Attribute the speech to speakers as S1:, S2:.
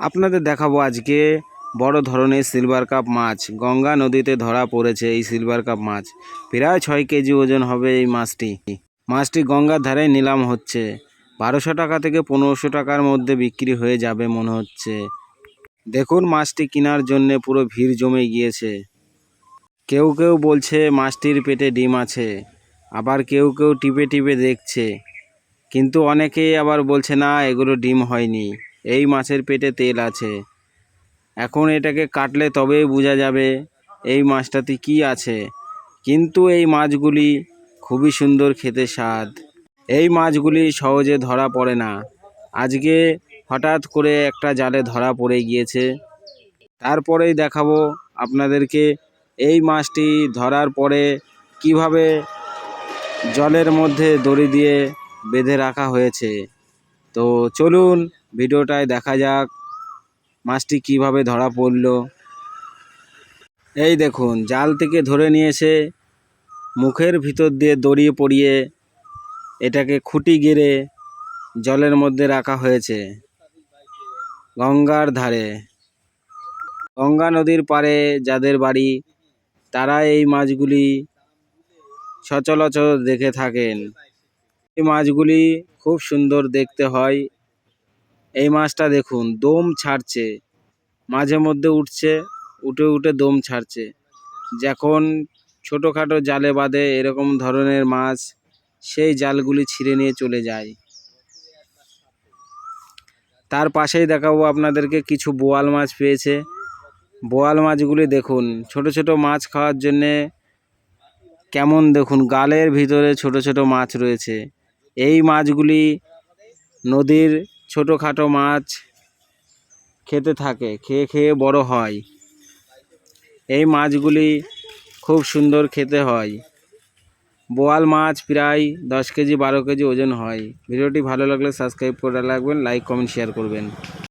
S1: আপনাদের দেখাবো আজকে বড় ধরনের সিলভার কাপ মাছ। গঙ্গা নদীতে ধরা পড়েছে এই সিলভার কাপ মাছ। প্রায় ছয় কেজি ওজন হবে এই মাছটি। মাছটি গঙ্গার ধারে নিলাম হচ্ছে। বারোশো টাকা থেকে পনেরোশো টাকার মধ্যে বিক্রি হয়ে যাবে মনে হচ্ছে। দেখুন মাছটি কেনার জন্যে পুরো ভিড় জমে গিয়েছে। কেউ কেউ বলছে মাছটির পেটে ডিম আছে। আবার কেউ কেউ টিপে টিপে দেখছে। কিন্তু অনেকেই আবার বলছে, না, এগুলো ডিম হয়নি। এই মাছের পেটে তেল আছে। এখন এটাকে কাটলে তবেই বোঝা যাবে এই মাছটাতে কি আছে। কিন্তু এই মাছগুলি খুবই সুন্দর খেতে স্বাদ। এই মাছগুলি সহজে ধরা পড়ে না। আজকে হঠাৎ করে একটা জালে ধরা পড়ে গিয়েছে। তারপরেই দেখাবো আপনাদেরকে এই মাছটি ধরার পরে কীভাবে জলের মধ্যে দড়ি দিয়ে বেঁধে রাখা হয়েছে। তো চলুন ভিডিওটায় দেখা যাক মাছটি কীভাবে ধরা পড়ল। এই দেখুন, জাল থেকে ধরে নিয়ে এসে মুখের ভিতর দিয়ে দড়ি পড়িয়ে এটাকে খুঁটি গেড়ে জলের মধ্যে রাখা হয়েছে গঙ্গার ধারে। গঙ্গা নদীর পারে যাদের বাড়ি, তারা এই মাছগুলি সচরাচর দেখে থাকেন। এই মাছগুলি খুব সুন্দর দেখতে হয়। এই মাছটা দেখুন, দম ছাড়ছে। মাঝে মধ্যে উঠছে, উঠে উঠে দম ছাড়ছে। যখন ছোটোখাটো জালে বাঁধে এরকম ধরনের মাছ, সেই জালগুলি ছিঁড়ে নিয়ে চলে যায়। তার পাশেই দেখাবো আপনাদেরকে কিছু বোয়াল মাছ পেয়েছে। বোয়াল মাছগুলি দেখুন, ছোট ছোট মাছ খাওয়ার জন্যে কেমন দেখুন, গালের ভিতরে ছোট ছোট মাছ রয়েছে। এই মাছগুলি নদীর ছোটোখাটো মাছ খেতে থাকে, খেয়ে খেয়ে বড় হয়। এই মাছগুলি খুব সুন্দর খেতে হয়। বোয়াল মাছ প্রায় দশ কেজি, বারো কেজি ওজন হয়। ভিডিওটি ভালো লাগলে সাবস্ক্রাইব করে রাখবেন, লাইক, কমেন্ট শেয়ার করবেন।